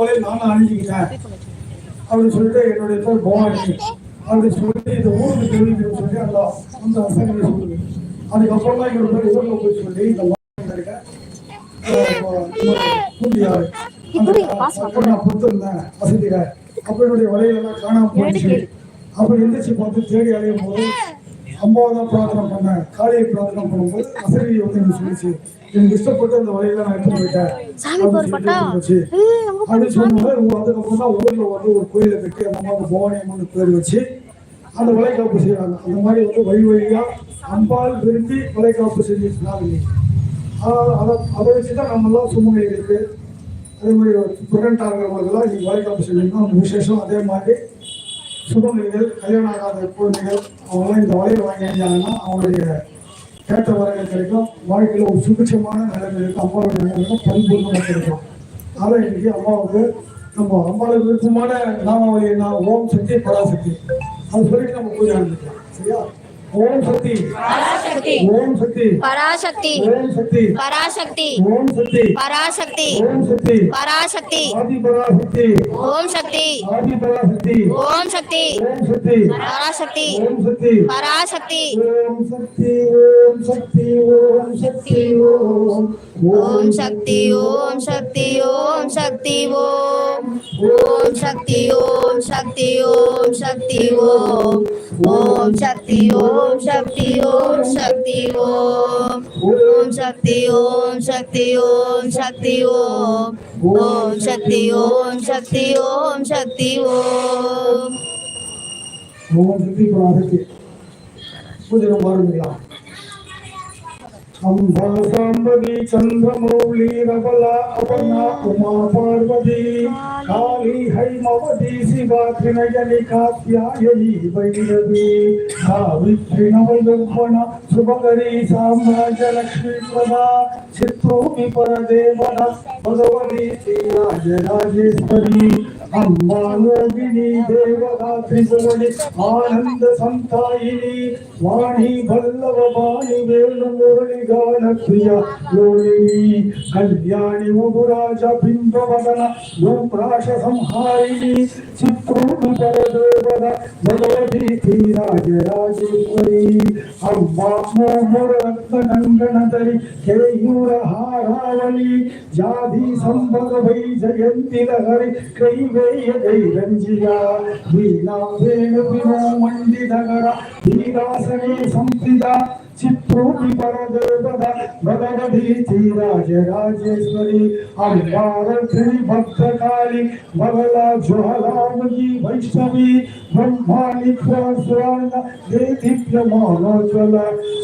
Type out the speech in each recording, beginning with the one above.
வலையை நானும் அணிஞ்சிக்கிட்டேன். அப்படின்னு சொல்லிட்டு என்னுடைய பேர் பவானி அப்படி சொல்லி இந்த ஊருக்கு தெரிவிக்கணும்னு சொல்லி அந்த அந்த அசங்கரை சொல்லுது. அதுக்கப்புறம் என்னோட பேர் ஊரில் போய் சொல்லி இந்த பூண்டியாறு அப்போ நான் கொடுத்துருந்தேன் வசதியில. அப்போ என்னுடைய வலையிலலாம் காணாம போயிடுச்சு. அப்போ எந்திரிச்சு பார்த்து தேடி அலையும் போது அம்மாவை தான் பிரார்த்தனை பண்ணேன் காளியை பிரார்த்தனை பண்ணும்போது வசதி வந்து எனக்கு சொல்லிச்சு. எனக்கு இஷ்டப்பட்டு அந்த வலையில நான் எடுத்து போயிட்டேன். அப்படின்னு சொல்லும்போது அதுக்கப்புறம் தான் ஊர்ல வந்து ஒரு கோயிலை கட்டி அந்த அம்மாவுக்கு பவானி அம்மன் பேர் வச்சு அந்த வளைகாப்பு செய்யறாங்க அந்த மாதிரி வந்து வழி வழியா அம்பாள் விரும்பி வளைகாப்பு செஞ்சு அதை அதை வச்சு தான் நம்மளாம் சுமங்கலிகளுக்கு அதே மாதிரி ப்ரெக்னென்ட் ஆகிறவங்களுக்கெல்லாம் இன்னைக்கு வளைகாப்பு அவங்க விசேஷம் அதே மாதிரி சுமங்கலிகள் கல்யாணம் ஆகாத குழந்தைகள் அவங்களாம் இந்த வலையை வாங்கியிருந்தாங்கன்னா அவங்களுடைய கேட்ட வரங்கள் கிடைக்கும். வாழ்க்கையில் ஒரு சுபிட்சமான நிலைமை இருக்கும். அம்மாவுடைய நிலைமை பரிபூர்ணமாக கிடைக்கும். அதனால் இன்றைக்கி அம்மாவுக்கு நம்ம அம்மாவுக்கு விருப்பமான நாமாவளி நான் ஓம் சக்தி பராசக்தி அது சொல்லிட்டு நம்ம பூஜை ஆரம்பிக்கலாம். சரியா? ओम शक्ति पराशक्ति ओम शक्ति पराशक्ति ओम शक्ति पराशक्ति ओम शक्ति पराशक्ति ओम शक्ति पराशक्ति आदि पराशक्ति ओम शक्ति आदि पराशक्ति ओम शक्ति ओम शक्ति पराशक्ति ओम शक्ति पराशक्ति ओम शक्ति ओम शक्ति ओम शक्ति ओम ओम शक्ति ओम शक्ति ओम शक्ति ओम ओम शक्ति ओम शक्ति ओम शक्ति ओम ओम शक्ति ओम ஓம் சக்தி ஓம் சக்தி ஓம். ஓம் சக்தி ஓம் சக்தி ஓம் சக்தி ஓம். ஓம் சக்தி ஓம் சக்தி ஓம் சக்தி ஓம். ஓம் சக்தி பராசக்தி பூஜை பாருங்களா అంబల సాంబది చంద్రమౌళీరబల అవన ఉమా పార్వతి కాళీ హైమవతి శివ త్రినయని కాత్యాయని వైరవి సావిత్రినవయవ్వన శుభకరీ సామ్రాజ్య లక్ష్మీ ప్రదా చిత్రూపి పరదేవన భగవతి శ్రీరాజరాజేశ్వరి అంబాలోగిని దేవరాత్రి ఆనంద సంతాయిని వాణి భల్లవ వాణి వేణు మురళి ಗಾನಪ್ರಿಯ ಲೋಲಿನಿ ಕಲ್ಯಾಣಿ ಉಗುರಾಜ ಬಿಂಬವದನ ಭೂಪ್ರಾಶ ಸಂಹಾರಿಣಿ ರಾಜರಾಜೇಶ್ವರಿ ಅಮ್ಮ ಮೋಹರ ರತ್ನ ನಂಗಣದರಿ ಕೆಯೂರ ಹಾರಾವಳಿ ಜಾಧಿ ಸಂಭವ ವೈ ಜಯಂತಿಲ ಹರಿ ಕೈವೇಯ ಗೈರಂಜಿಯ ನೀಲಾಂಬೇನು ವಿಮೋ ಮಂಡಿದಗರ ನೀರಾಸನೆ ಸಂಪಿದ ಚಿತ್ರೂಪಿ ಪರದೇವದ ಬಲಗದಿ ತೀರಾಜರಾಜೇಶ್ವರಿ ಅಂಬಾರಥಿ ಭಕ್ತಕಾಳಿ ಬಗಲ ಜ್ವಲಾಮುಖಿ गौरी वैष्णवी ब्रह्माणी स्वर्ण देदीप्य महाचल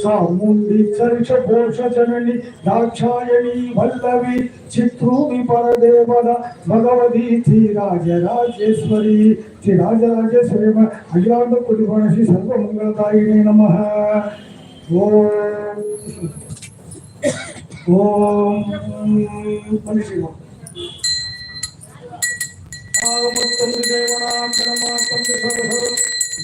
सामुंडी चर्च घोष जननी दाक्षायणी वल्लवी चित्रूपी परदेवद भगवती श्रीराजराजेश्वरी श्रीराजराजेश्वरी अखिलांड कुटुंबी सर्वमंगलदायिनी नमः ओम ओम देवानां परमात्मं सर्वसर्वं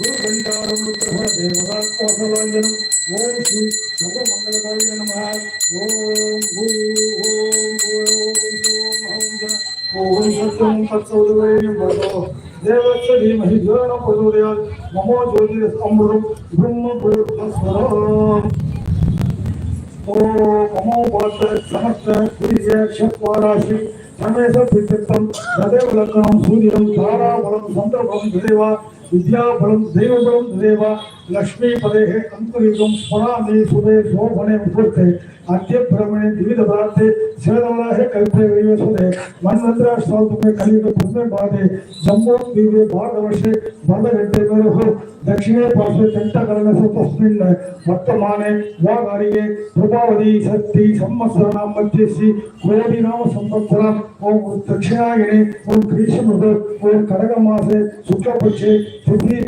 गुरुभण्डारं रुद्रः देवतात्मसलायनम् ॐ श्री सर्वमङ्गलकाय नमः ॐ भू ॐ ॐ ॐ ॐ सत्यं तत्सौदवैर्यं वदो देवस्य धीमहि धियो न प्रचोदयात्। ममो ज्योतिरमृतं ब्रह्मपुरुषस्वरम् ॐ ममो वाच समस्त गिरिजय क्षत्वाराशि சர்வேச திட்டம் ஹதய விளக்கணம் சூரியன் தாராபலம் சந்திரபலம் திதேவா வித்யாபலம் தெய்வபலம் திதேவா லக்ஷ்மி பதேகே அந்தரிகம் ஸ்மராமி சுதே சோபனே முகூர்த்தே அத்திய பிரமணே திவித பிரார்த்தே சேதவராகே கல்பே வைவே சுதே மன்வந்திரா ஸ்தாபுமே கலியுக புஷ்மே பாதே ஜம்போ தீவே பாரதவர்ஷே பரதகண்டே மேரோ दक्षिणे पार्श्वे चंटाकरणसु तस्मिन् वर्तमाने वागारिये प्रभावती शक्ति संवत्सर नाम मध्यसि कोटि नाम संवत्सर ओम दक्षिणायने ओम ग्रीष्म ऋतु ओम खड़ग मासे शुक्ल पक्षे तिथि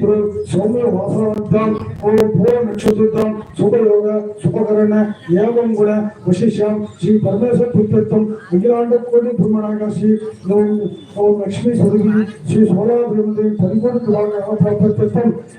सौम्य वासवद्धा शुभम ओम पूर्ण नक्षत्रम शुभयोग शुभकरण एवं गुण वशिष्यम श्री परमेश्वर पुत्रत्वम अखिलांड कोटि ब्रह्मणाकाशी ओम ओम लक्ष्मी स्वरूपी श्री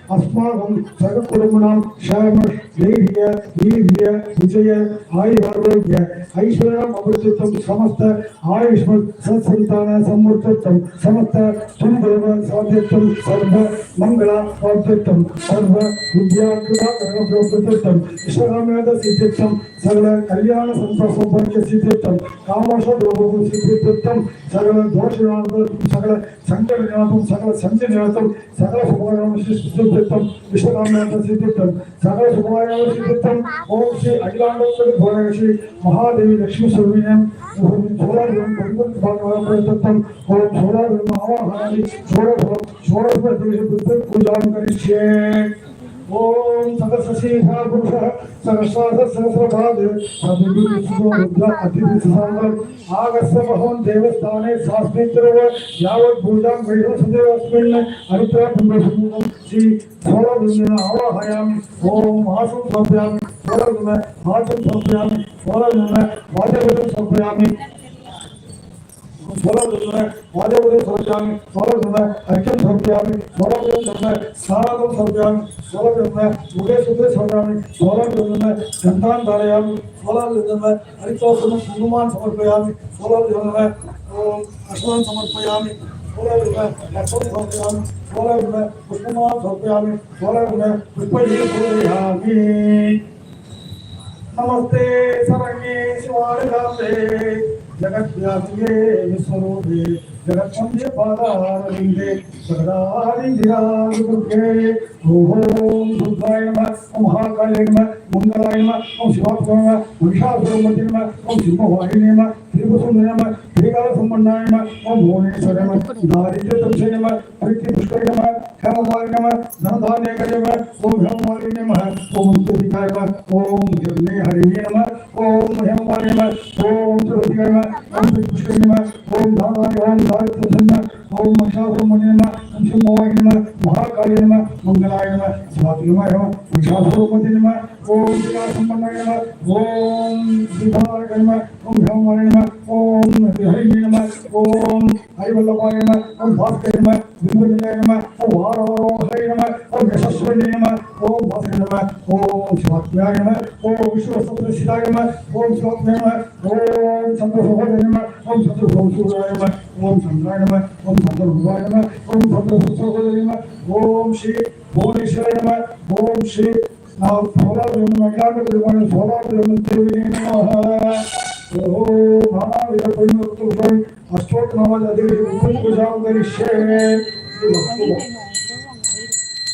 அஸ்மாகம் சக குடும்பம் ஷேம ஸ்நேகிய வீரிய விஜய ஆயுராரோக்கிய ஐஸ்வர்யம் அபிருத்தித்தம் சமஸ்த ஆயுஷ்மன் சத்சந்தான சமூர்த்தம் சமஸ்த சுந்தரவ சாத்தியத்தம் சர்வ மங்களா வாத்தியத்தம் சர்வ வித்யா கிருதா பிரபுத்தம் ஸ்வராமேத சித்தித்தம் சகல கல்யாண சந்தோஷம் பரிகசி தீர்த்தம் காமோஷ ரோகூசி தீர்த்தம் சகல தோஷ நிலத்தும் சகல சங்கட நிலத்தும் சகல சஞ்ச நிலத்தும் சகல சுபாயம் தீர்த்தம் விஸ்வராமநாத தீர்த்தம் சகல சுபாயம் தீர்த்தம் ஓம் ஸ்ரீ அகிலாண்டோத்தர கோரகசி மகாதேவி லட்சுமி சுவாமியம் ஓம் சோழாபுரம் பகவத் பாகவத தீர்த்தம் ஓம் சோழாபுரம் மகாமகாரி சோழபுரம் சோழபுர தேச பூஜாம் கரிஷ்யே ओम सदस्यशीला पुरुषः सहस्राधः सहस्रभाग सदुरुद्रो रुद्र अतिथिसंगम् आगस्त महोन देवस्थाने शास्त्रित्रव यावत् भूजां वैवसदेव अस्मिन् अरित्र पुण्यसुन्दरं श्री सौरविन्देन आवाहयामि। ॐ आसं समर्पयामि सौरविन्द आसं समर्पयामि सौरविन्द वाचकं समर्पयामि। ಸ್ವರದಿಂದ ವಾದೇವದೇ ಸರ್ವ್ಯಾಮಿ ಸ್ವರದಿಂದ ಐಕ್ಯಂ ಸರ್ವ್ಯಾಮಿ ಸ್ವರದಿಂದ ಸ್ನಾನದಂ ಸರ್ವ್ಯಾಮಿ ಸ್ವರದಿಂದ ಉದಯ ಸುದೇ ಸರ್ವ್ಯಾಮಿ ಸ್ವರದಿಂದ ಸಂತಾನ ಧಾರಯಾಮಿ ಸ್ವರದಿಂದ ಹರಿತೋಸನ ಹನುಮಾನ್ ಸಮರ್ಪಯಾಮಿ ಸ್ವರದಿಂದ ಅಶ್ವಾನ್ ಸಮರ್ಪಯಾಮಿ स्वरविद लक्षण समर्पयामि स्वरविद पुष्पमान् समर्पयामि स्वरविद पुष्पैः पूजयामि नमस्ते सरङ्गे शिवाय జగజ్ఞాతియే విశ్వరూపే జగత్సందే పాదారవిందే సదాది నిరాది దుర్గే ఓం బుద్ధాయ నమ మహాకాళే నమ మంగళాయ నమ ఓం శివాత్మ నమ మహిషాసురమతి నమ ఓం సింహవాహిని నమ త్రిభుసుందరి నమ శ్రీకాల సంపన్నాయ నమ ఓం భువనేశ్వర నమ దారిద్ర్య తంశ నమ ప్రీతి పుష్కరి నమ కరవారి నమ ధనధాన్య నమ హరి నమ ఓం మహిమవారి నమ ఓం శ్రీ కృష్ణ ఓం భావాయ ఓం భారత జన్మ ఓం మహిషాసురమణి నమ నరసింహవాయ నమ మహాకాళి నమ మంగళాయ నమ స్వాతి నమ మహిషాసురపతి నమ ఓం శ్రీరాసంపన్నాయ నమ ఓం శ్రీభారక నమ ఓం భ్రహ్మాయ నమ ఓం హరిణి నమ ఓం హరివల్లభాయ నమ ఓం భాస్కర నమ దింగుజయ నమ ఓం వారవరోహయ నమ ओम यशस्वी नमः ओम भद्र नमः ओम शिवात्म्याय नमः ओम विष्णु सत्र सिद्धाय नमः ओम शिवात्म्याय नमः ओम चंद्र चंद्रशोभाय नमः ओम चंद्रशोभूराय नमः ओम चंद्राय नमः ओम चंद्र चंद्रभुवाय नमः ओम चंद्रभूषोभाय नमः ओम श्री भोलेश्वर नमः ओम श्री अष्टोक नाम अधिक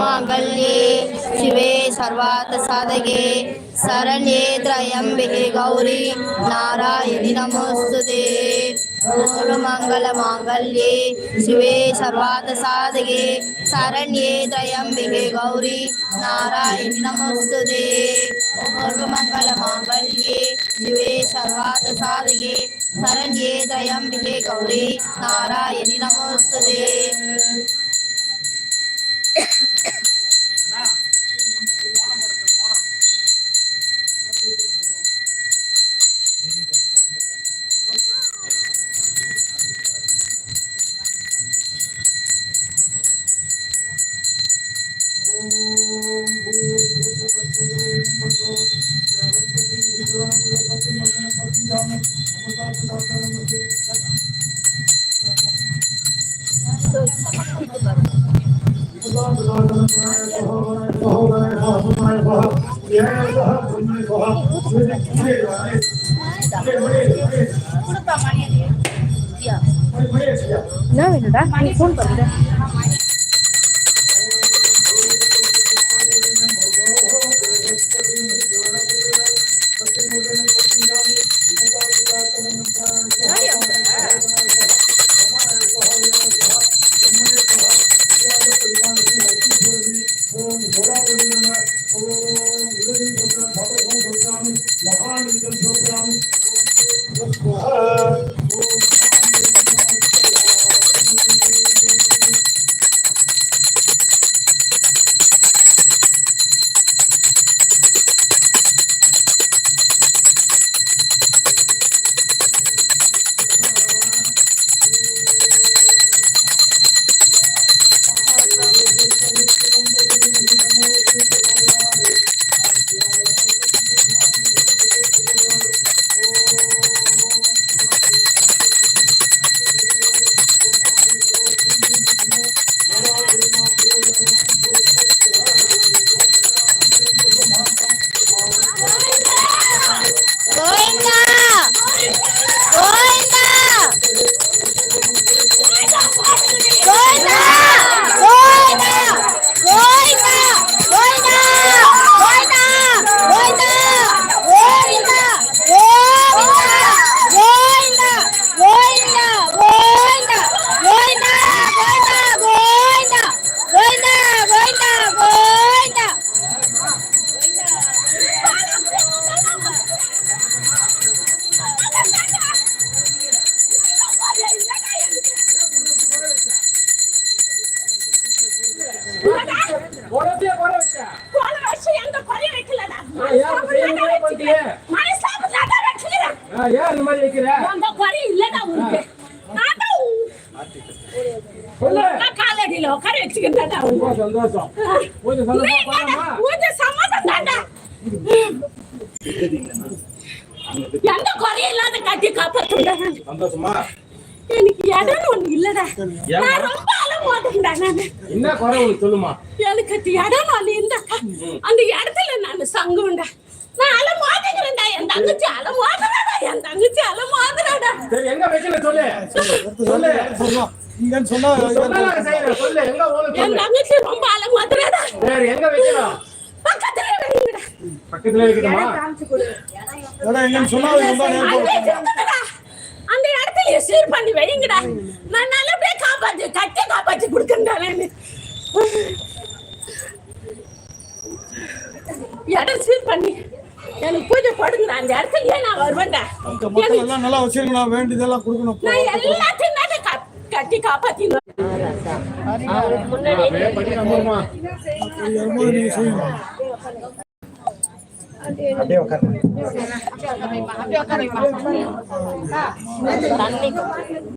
माङ्गल्ये शिवे सर्वात् साधके शरण्ये त्र्यम्बिके गौरी नारायणि नमोऽस्तुते सर्वमङ्गलमाङ्गल्ये शिवे सर्वात् साधके शरण्ये त्र्यम्बिके गौरी नारायणि नमोऽस्तुते सर्वमङ्गलमाङ्गल्ये शिवे सर्वार्थसाधके शरण्ये त्रयम्बिके गौरी नारायणि नमोस्तुते Om Bhutapati Bhutapati না দাদা ফোন করি மகான் என்று சொல்கிறோம் காலடியில உட்கார. ரொம்ப சந்தோஷம். கொஞ்சம் சம்மதம் தாண்டா. எந்த குறையும் இல்லாத கட்டி. சந்தோஷமா? எனக்கு இடம் ஒண்ணு இல்லடா. நான் ரொம்ப அலமோதண்டா நானு. என்ன குறை உனக்கு சொல்லுமா? எனக்கு இடம் இருந்தாக்கா அந்த இடத்துல நான் சங்குண்டா நான் அலமோதுகிறேன்டா என் தங்கச்சி அலமோதுறாடா. என் தங்கச்சி அலமோதுறாடா. சரி எங்க வைக்கல சொல்லு. சொன்னா சொன்னா நாங்க செய்யறோம். சொல்லு. எங்க ஓடு என் சொல்லு தங்கச்சி ரொம்ப அலமோதுறாடா சரி எங்க வைக்கலாம் பக்கத்துல வைங்கடா பக்கத்துல வைக்கணுமா எங்கன்னு சொன்னா. அந்த இடத்துல சீர் பண்ணி வைங்கடா. நான் நல்லபடியா காப்பாத்தி கட்டி காப்பாத்தி கொடுக்கறேன்டா நானு இடம் சீர் பண்ணி எனக்கு பூஜை போடுங்கடா. அந்த இடத்துல ஏன் நான் வருவேன்டா. நல்லா வச்சிருக்கணும் வேண்டியதெல்லாம் கொடுக்கணும். நான் எல்லாத்தையும் கட்டி காப்பாத்திங்க அப்படியே உட்காரு